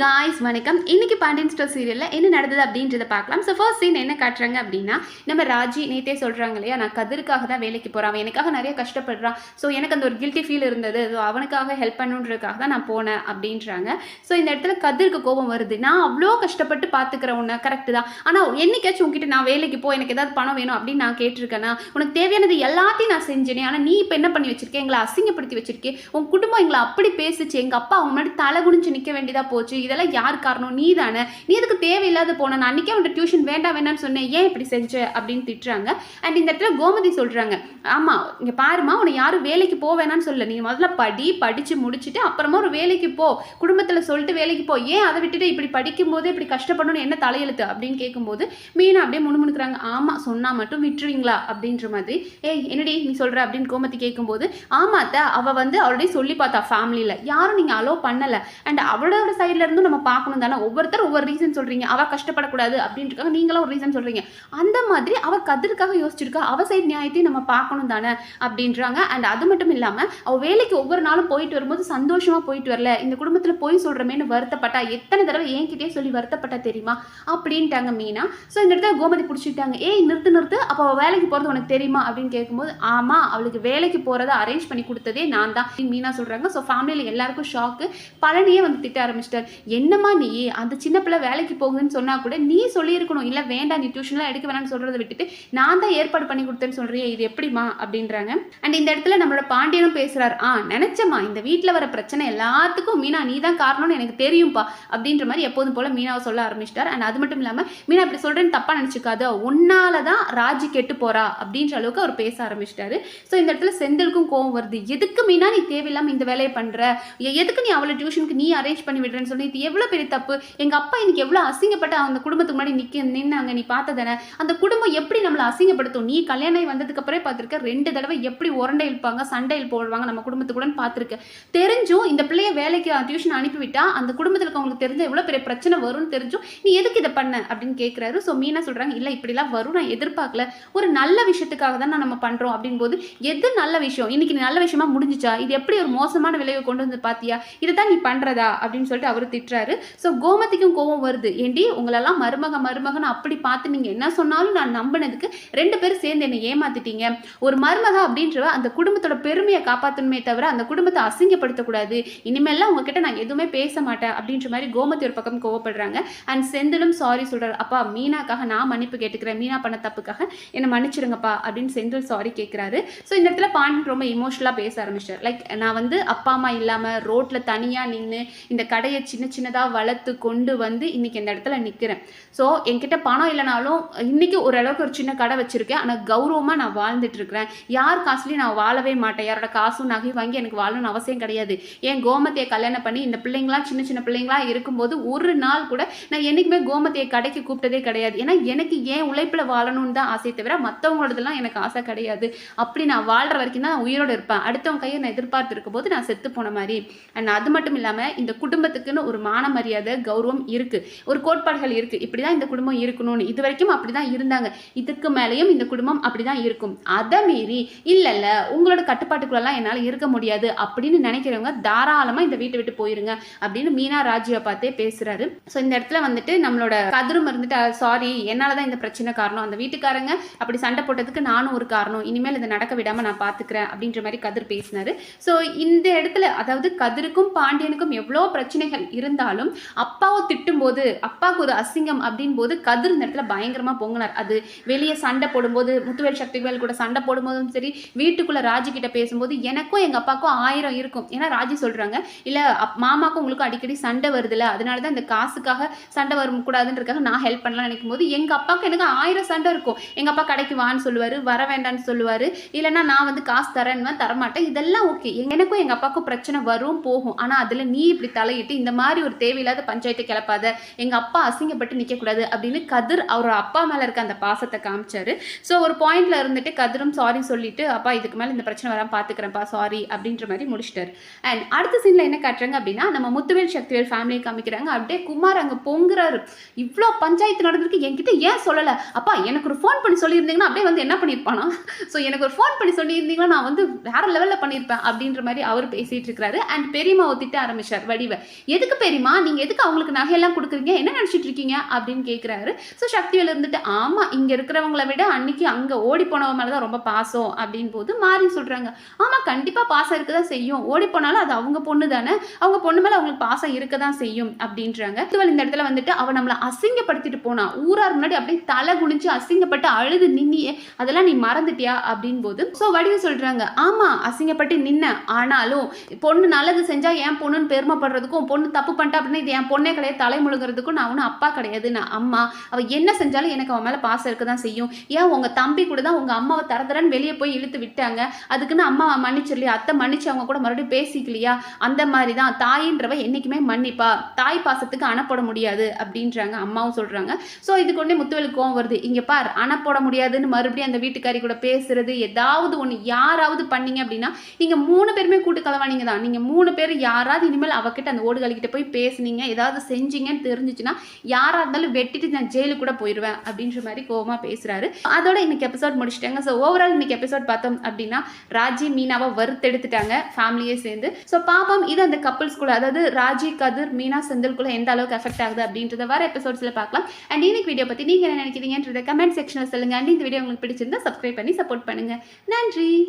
Guys வணக்கம். இன்னைக்கு Pandian store சீரியலில் என்ன நடந்தது அப்படின்றத பார்க்கலாம். ஸோ ஃபர்ஸ்ட் சீன் என்ன காட்டுறாங்க அப்படின்னா நம்ம ராஜி நேத்தே சொல்கிறாங்க இல்லையா நான் கதிருக்காக தான் வேலைக்கு போகிறேன் அவன் எனக்காக நிறைய கஷ்டப்படுறான். ஸோ எனக்கு அந்த ஒரு கில்ட்டி ஃபீல் இருந்தது. ஸோ அவனுக்காக ஹெல்ப் பண்ணுன்றதுக்காக தான் நான் போனேன் அப்படின்றாங்க. ஸோ இந்த இடத்துல கதிருக்கு கோபம் வருது. நான் அவ்வளோ கஷ்டப்பட்டு பார்த்துக்கிறேன் உன்னை. கரெக்டு தான். ஆனால் என்னைக்காச்சும் உங்ககிட்ட நான் வேலைக்கு போ எனக்கு ஏதாவது பணம் வேணும் அப்படின்னு நான் கேட்டிருக்கேனா உனக்கு தேவையானது எல்லாத்தையும் நான் செஞ்சேனே. ஆனால் நீ இப்போ என்ன பண்ணி வச்சிருக்கேன் எங்களை அசிங்கப்படுத்தி வச்சிருக்கேன் உன் குடும்பம் எங்களை அப்படி பேசுச்சு. எங்கள் அப்பா அவங்க முன்னாடி தலை குனிஞ்சு நிற்க வேண்டியதாக போச்சு. இதெல்லாம் யார் காரணம்? நீ தானே நீ இதுக்கு தேவையில்லாத போன நான் அன்றைக்கே அவன்கிட்ட டியூஷன் வேண்டாம் வேண்டாம்னு சொன்னேன். ஏன் இப்படி செஞ்ச? அப்படின்னு திட்டுறாங்க. அண்ட் இந்த இடத்துல கோமதி சொல்கிறாங்க ஆமாம் இங்கே பாருமா உன்னை யாரும் வேலைக்கு போக வேணாம்னு சொல்லலை. நீ முதல்ல படி படித்து முடிச்சுட்டு அப்புறமா ஒரு வேலைக்கு போ. குடும்பத்தில் சொல்லிட்டு வேலைக்கு போ. ஏன் அதை விட்டுட்டு இப்படி படிக்கும் போது இப்படி கஷ்டப்படணும்னு என்ன தலையெழுத்து? அப்படின்னு கேட்கும்போது மீனா அப்படியே முணுமுணுக்கிறாங்க. ஆமாம் சொன்னால் மட்டும் விட்டுருவீங்களா? அப்படின்ற மாதிரி. ஏய் என்னடி நீ சொல்கிற அப்படின்னு கோமதி கேட்கும்போது ஆமாத்த அவள் வந்து ஆல்ரெடி சொல்லி பார்த்தா ஃபேமிலியில் யாரும் நீங்கள் அலோவ் பண்ணலை. அண்ட் அவளோட சைடில் இருந்து இருந்தும் நம்ம பார்க்கணும் தானே? ஒவ்வொருத்தர் ஒவ்வொரு ரீசன் சொல்கிறீங்க அவள் கஷ்டப்படக்கூடாது அப்படின்றக்காக நீங்களும் ஒரு ரீசன் சொல்கிறீங்க அந்த மாதிரி அவள் கதிர்க்காக யோசிச்சிருக்கா? அவள் சைடு நியாயத்தையும் நம்ம பார்க்கணும் தானே? அப்படின்றாங்க. அண்ட் அது மட்டும் இல்லாமல் அவள் வேலைக்கு ஒவ்வொரு நாளும் போயிட்டு வரும்போது சந்தோஷமாக போயிட்டு வரல. இந்த குடும்பத்தில் போய் சொல்கிறமேனு வருத்தப்பட்டா எத்தனை தடவை என்கிட்டயே சொல்லி வருத்தப்பட்டா தெரியுமா? அப்படின்ட்டாங்க மீனா. ஸோ இந்த இடத்துல கோமதி பிடிச்சிட்டாங்க ஏய் நிறுத்து நிறுத்து. அப்போ வேலைக்கு போகிறது உனக்கு தெரியுமா? அப்படின்னு கேட்கும்போது ஆமாம் அவளுக்கு வேலைக்கு போகிறத அரேஞ்ச் பண்ணி கொடுத்ததே நான் தான். மீனா சொல்கிறாங்க ஸோ ஃபேமிலியில் எல்லாருக்கும் ஷாக்கு பழனியே வந்து திட்ட ஆரம்பிச்சிட்டார். என்னம்மா நீ? அந்த சின்ன பிள்ளை வேலைக்கு போகுதுன்னு சொன்னால் கூட நீ சொல்லியிருக்கணும். இல்லை வேண்டாம் நீ டியூஷன்லாம் எடுக்க வேணாம்னு சொல்கிறத விட்டுட்டு நான் தான் ஏற்பாடு பண்ணி கொடுத்தேன்னு சொல்கிறியே இது எப்படிமா அப்படின்றாங்க. அண்ட் இந்த இடத்துல நம்மளோட பாண்டியனும் பேசுகிறார் ஆ நினச்சம்மா இந்த வீட்டில் வர பிரச்சனை எல்லாத்துக்கும் மீனா நீ தான் காரணம்னு எனக்கு தெரியும்ப்பா அப்படின்ற மாதிரி எப்போதும் போல் மீனாவை சொல்ல ஆரம்பிச்சிட்டார். அண்ட் அது மட்டும் இல்லாமல் மீனா அப்படி சொல்கிறேன்னு தப்பாக நினச்சிக்காத உன்னால தான் ராஜி கெட்டு போறா அப்படின்ற அளவுக்கு அவர் பேச ஆரம்பிச்சிட்டாரு. ஸோ இந்த இடத்துல செந்திலுக்கும் கோவம் வருது. எதுக்கு மீனா நீ தேவையில்லாமல் இந்த வேலையை பண்ணுற எதுக்கு நீ அவளை டியூஷனுக்கு நீ அரேஞ்ச் பண்ணி விடுறேன்னு சொல்லி இது எவ்வளோ பெரிய தப்பு? எங்கள் அப்பா இன்னைக்கு எவ்வளோ அசிங்கப்பட்டு அந்த குடும்பத்துக்கு முன்னாடி நிற்க நின்னாங்க. நீ பார்த்ததானே? அந்த குடும்பம் எப்படி நம்மளை அசிங்கப்படுத்தும்? நீ கல்யாணம் ஆகி வந்ததுக்கு அப்புறம் பார்த்துருக்க ரெண்டு தடவை எப்படி உரண்டை இழுப்பாங்க சண்டையில் போடுவாங்க நம்ம குடும்பத்துக்குடன் பார்த்துருக்க. தெரிஞ்சும் இந்த பிள்ளைய வேலைக்கு டியூஷன் அனுப்பிவிட்டா அந்த குடும்பத்தில் இருக்கவங்களுக்கு தெரிஞ்ச எவ்வளோ பெரிய பிரச்சனை வரும்னு தெரிஞ்சும் நீ எதுக்கு இதை பண்ண? அப்படின்னு கேட்குறாரு ஸோ மீனா சொல்கிறாங்க இல்லை இப்படிலாம் வரும். நான் எதிர்பார்க்கல. ஒரு நல்ல விஷயத்துக்காக தான் நம்ம பண்ணுறோம் அப்படின்போது எது நல்ல விஷயம்? இன்னைக்கு நீ நல்ல விஷயமா முடிஞ்சிச்சா? இது எப்படி ஒரு மோசமான விளைவை கொண்டு வந்து பார்த்தியா? இதை தான் நீ பண்ணுறதா அப்படின்னு சொல்லிட்டு அவர் திட்டுறாரு ஸோ கோமதிக்கும் கோவம் வருது. ஏண்டி உங்களெல்லாம் மருமக மருமகன் அப்படி பார்த்து நீங்கள் என்ன சொன்னாலும் நான் நம்பினதுக்கு ரெண்டு பேரும் சேர்ந்து என்னை ஏமாத்திட்டீங்க. ஒரு மருமக அப்படின்றவ அந்த குடும்பத்தோட பெருமையை காப்பாற்றணுமே தவிர அந்த குடும்பத்தை அசிங்கப்படுத்தக்கூடாது. இனிமேல்லாம் உங்ககிட்ட நான் எதுவுமே பேச மாட்டேன் அப்படின்ற மாதிரி கோமதி ஒரு பக்கம் கோவப்படுறாங்க. அண்ட் செந்திலும் சாரி சொல்கிறார் அப்பா மீனாக்காக நான் மன்னிப்பு கேட்டுக்கிறேன். மீனா பண்ண தப்புக்காக என்னை மன்னிச்சிடுங்கப்பா அப்படின்னு செந்தில் சாரி கேட்குறாரு ஸோ இந்த இடத்துல பாண்டியன் ரொம்ப இமோஷனலாக பேச ஆரம்பிச்சார். லைக் நான் வந்து அப்பா அம்மா இல்லாமல் ரோட்டில் தனியாக நின்று இந்த கடையை சின்ன சின்னதாக வளர்த்து கொண்டு வந்து இன்னைக்கு இந்த இடத்துல நிற்கிறேன் ஸோ என்கிட்ட பணம் இல்லைனாலும் இன்னைக்கு ஓரளவுக்கு ஒரு சின்ன கடை வச்சிருக்கேன். ஆனால் கௌரவமாக நான் வாழ்ந்துட்டு இருக்கிறேன். யார் காசுலையும் நான் வாழவே மாட்டேன். யாரோட காசும் நகை வாங்கி எனக்கு வாழணும்னு அவசியம் கிடையாது. ஏன் கோமத்தையை கல்யாணம் பண்ணி இந்த பிள்ளைங்களாம் சின்ன சின்ன பிள்ளைங்களாம் இருக்கும்போது ஒரு நாள் கூட நான் என்றைக்குமே கோமத்தையை கடைக்கு கூப்பிட்டதே கிடையாது. ஏன்னா எனக்கு ஏன் உழைப்பில் வாழணும்னு தான் ஆசை தவிர மற்றவங்களோடதெல்லாம் எனக்கு ஆசை கிடையாது. அப்படி நான் வாழ்கிற வரைக்கும் தான் உயிரோடு இருப்பேன். அடுத்தவங்க கையை நான் எதிர்பார்த்து இருக்கும்போது நான் செத்து போன மாதிரி. அண்ட் அது மட்டும் இல்லாமல் இந்த குடும்பத்துக்குன்னு ஒரு மான மரியாதை கௌரவம் இருக்குது ஒரு கோட்பாடுகள் இருக்குது இப்படி தான் இந்த குடும்பம் இருக்கணும்னு. இது வரைக்கும் அப்படி தான் இருந்தாங்க. இதுக்கு மேலேயும் இந்த குடும்பம் அப்படி தான் இருக்கும். அதை மீறி இல்லை இல்லை உங்களோட கட்டுப்பாட்டுக்குள்ளெல்லாம் என்னால் இருக்க முடியாது. அப்படின்னு நினைக்கிறவங்க தாராளமாக இந்த வீட்டை விட்டு போயிருங்க. அப்படின்னு மீனா ராஜியை பார்த்தே பேசுறாரு. ஸோ இந்த இடத்துல வந்துட்டு நம்மளோட கதிரும் இருந்துட்டு சாரி என்னால் தான் இந்த பிரச்சனை காரணம். அந்த வீட்டுக்காரங்க அப்படி சண்டை போட்டதுக்கு நானும் ஒரு காரணம். இனிமேல் இதை நடக்க விடாமல் நான் பார்த்துக்கிறேன் அப்படின்ற மாதிரி கதிர் பேசினாரு. ஸோ இந்த இடத்துல அதாவது கதிருக்கும் பாண்டியனுக்கும் எவ்வளோ பிரச்சனைகள் இருந்தாலும் அப்பாவை திட்டும்போது அப்பாவுக்கு ஒரு அசிங்கம் அப்படின் போது கதிர் இந்த இடத்துல பயங்கரமாக பொங்கினார். அது வெளியே சண்டை போடும்போது முத்துவேல் சக்திவேல் கூட சண்டை போடும்போதும் சரி வீட்டுக்குள்ளே ராஜி கிட்ட பேசும்போது எனக்கும் எங்கள் அப்பாவுக்கும் ஆயிரம் இருக்கும். ஏன்னா ராஜி சொல்கிறாங்க இல்லை அப் மாமாக்கும் உங்களுக்கும் அடிக்கடி சண்டை வருதுல்ல அதனால தான் இந்த காசுக்காக சண்டை வரக்கூடாதுன்றதுக்காக நான் ஹெல்ப் பண்ணலாம் நினைக்கும் போது எங்கள் அப்பாவுக்கு எனக்கு ஆயிரம் சண்டை இருக்கும். எங்கள் அப்பா கடைக்கு வான்னு சொல்லுவார் வர வேண்டாம்னு சொல்லுவார். இல்லைன்னா நான் வந்து காசு தரேன்னு தரமாட்டேன். இதெல்லாம் ஓகே எனக்கும் எங்கள் அப்பாவுக்கும் பிரச்சனை வரும் போகும். ஆனால் அதில் நீ இப்படி தலையிட்டு இந்த மாதிரி ஒரு தேவையில்லாத பஞ்சாயத்தை கிளப்பாத எங்கள் அப்பா அசிங்கப்பட்டு நிற்கக்கூடாது அப்படின்னு கதிர் அவரோட அப்பா மேலே இருக்க அந்த பாசத்தை காமிச்சாரு. ஸோ ஒரு பாயிண்ட்ல இருந்துட்டு கதிரும் சாரி சொல்லிட்டு அப்பா இதுக்கு மேலே இந்த பிரச்சனை வராமல் பார்த்துக்கிறேன்ப்பா சாரி அப்படின்ற மாதிரி முடிச்சிட்டாரு. அண்ட் அடுத்த சீனில் என்ன காட்டுறாங்க அப்படின்னா நம்ம முத்துவேல் சக்திவேல் ஃபேமிலியை காமிக்கிறாங்க. அப்படியே குமார் அங்கே பொங்குறாரு. இவ்வளோ பஞ்சாயத்து நடந்திருக்கு என்கிட்ட ஏன் சொல்லலை? அப்பா எனக்கு ஒரு ஃபோன் பண்ணி சொல்லியிருந்தீங்கன்னா அப்படியே வந்து என்ன பண்ணியிருப்பானா? ஸோ எனக்கு ஒரு ஃபோன் பண்ணி சொல்லியிருந்தீங்கன்னா நான் வந்து வேற லெவலில் பண்ணியிருப்பேன் அப்படின்ற மாதிரி அவர் பேசிட்டு இருக்கிறாரு. அண்ட் பெரியம்மாவை திட்ட ஆரம்பிச்சார் வடிவை. எதுக்கு பெரியமா நீங்கள் எதுக்கு அவங்களுக்கு நகையெல்லாம் கொடுக்குறீங்க? என்ன நினச்சிட்டு இருக்கீங்க? அப்படின்னு கேட்குறாரு ஸோ சக்திவேல் இருந்துட்டு ஆமாம் இங்கே இருக்கிறவங்கள விட அன்னைக்கு அங்கே ஓடி போனவ மேலதான் ரொம்ப பாசம் அப்படின்னு போது மாறி சொல்கிறாங்க ஆமாம் கண்டிப்பாக பாசம் இருக்க தான் செய்யும். ஓடி போனாலும் அது அவங்க பொண்ணு தானே. அவங்க பொண்ணு மேலே அவங்களுக்கு பாசம் இருக்க தான் செய்யும் அப்படின்றாங்க. சக்திவேல் இந்த இடத்துல வந்துட்டு அவள் நம்மளை அசிங்கப்படுத்திட்டு போனா ஊரார் முன்னாடி அப்படியே தலை குனிஞ்சு அசிங்கப்பட்டு அழுது நின்னியே அதெல்லாம் நீ மறந்துட்டியா? அப்படின்னு போது ஸோ வடிவு சொல்கிறாங்க ஆமாம் அசிங்கப்பட்டு நின்ன ஆனாலும் பொண்ணு நல்லது செஞ்சால் என் பொண்ணுன்னு பெருமைப்படுறதுக்கும் பொண்ணு தப்பு பண்ணிட்டா அப்படின்னா இது என் பொண்ணே கிடையாது தலை முழுகிறதுக்கும் நான் ஒன்றும் அப்பா கிடையாது. நான் அம்மா. அவ என்ன செஞ்சாலும் எனக்கு அவன் மேலே பாசம் இருக்க தான் செய்யும். ஏன் உங்கள் தம்பி கூட தான் உங்கள் அம்மாவை தர தரன்னு வெளியே போய் இழுத்து விட்டாங்க? அதுக்குன்னு அம்மா மன்னிச்சிடலையா? அத்தை மன்னிச்சு அவங்க கூட மறுபடியும் பேசிக்கலையா? அந்த மாதிரி தான் தாயின்றவ என்றைக்குமே மன்னிப்பா. தாய் பாசத்துக்கு அணப்பட முடியாது அப்படின்றாங்க. அம்மாவும் சொல்கிறாங்க ஸோ இது கொண்டே முத்துவேலுக்கு கோவம் வருது. இங்கே பார் அணப்பட முடியாதுன்னு மறுபடியும் அந்த வீட்டுக்காரி கூட பேசுறது ஏதாவது ஒன்று யாராவது பண்ணீங்க அப்படின்னா நீங்கள் மூணு பேருமே கூட்டு கலவானீங்க தான் நீங்கள் மூணு பேர் யாராவது இனிமேல் அவகிட்ட அந்த ஓடுகளிக்கிட்ட போய் பேசுனீங்க ஏதாவது செஞ்சீங்கன்னு தெரிஞ்சுச்சுன்னா யாரா இருந்தாலும் வெட்டிட்டு நான் ஜெயிலுக்கு கூட போயிடுவேன் அப்படின்ற மாதிரி கோவமா பேசுறாரு. அதோட இன்னைக்கு எபிசோட் முடிச்சிட்டாங்க. ஸோ ஓவரால் இன்னைக்கு எபிசோட் பார்த்தோம் அப்படின்னா ராஜி மீனாவை வறுத்தெடுத்துட்டாங்க ஃபேமிலியே சேர்ந்து. ஸோ பாப்போம் இது அந்த கப்புள்ஸ்குள்ள அதாவது ராஜி கதிர் மீனா செந்தில்குள்ள எந்த அளவுக்கு எஃபெக்ட் ஆகுது அப்படின்றத வர எபிசோட்ஸில் பார்க்கலாம். அண்ட் இன்னைக்கு வீடியோ பற்றி நீங்கள் என்ன நினைக்கிறீங்கன்றத கமெண்ட் செக்ஷனில் சொல்லுங்க. அண்ட் இந்த வீடியோ உங்களுக்கு பிடிச்சிருந்தா சப்ஸ்கிரைப் பண்ணி சப்போர்ட் பண்ணுங்க. நன்றி!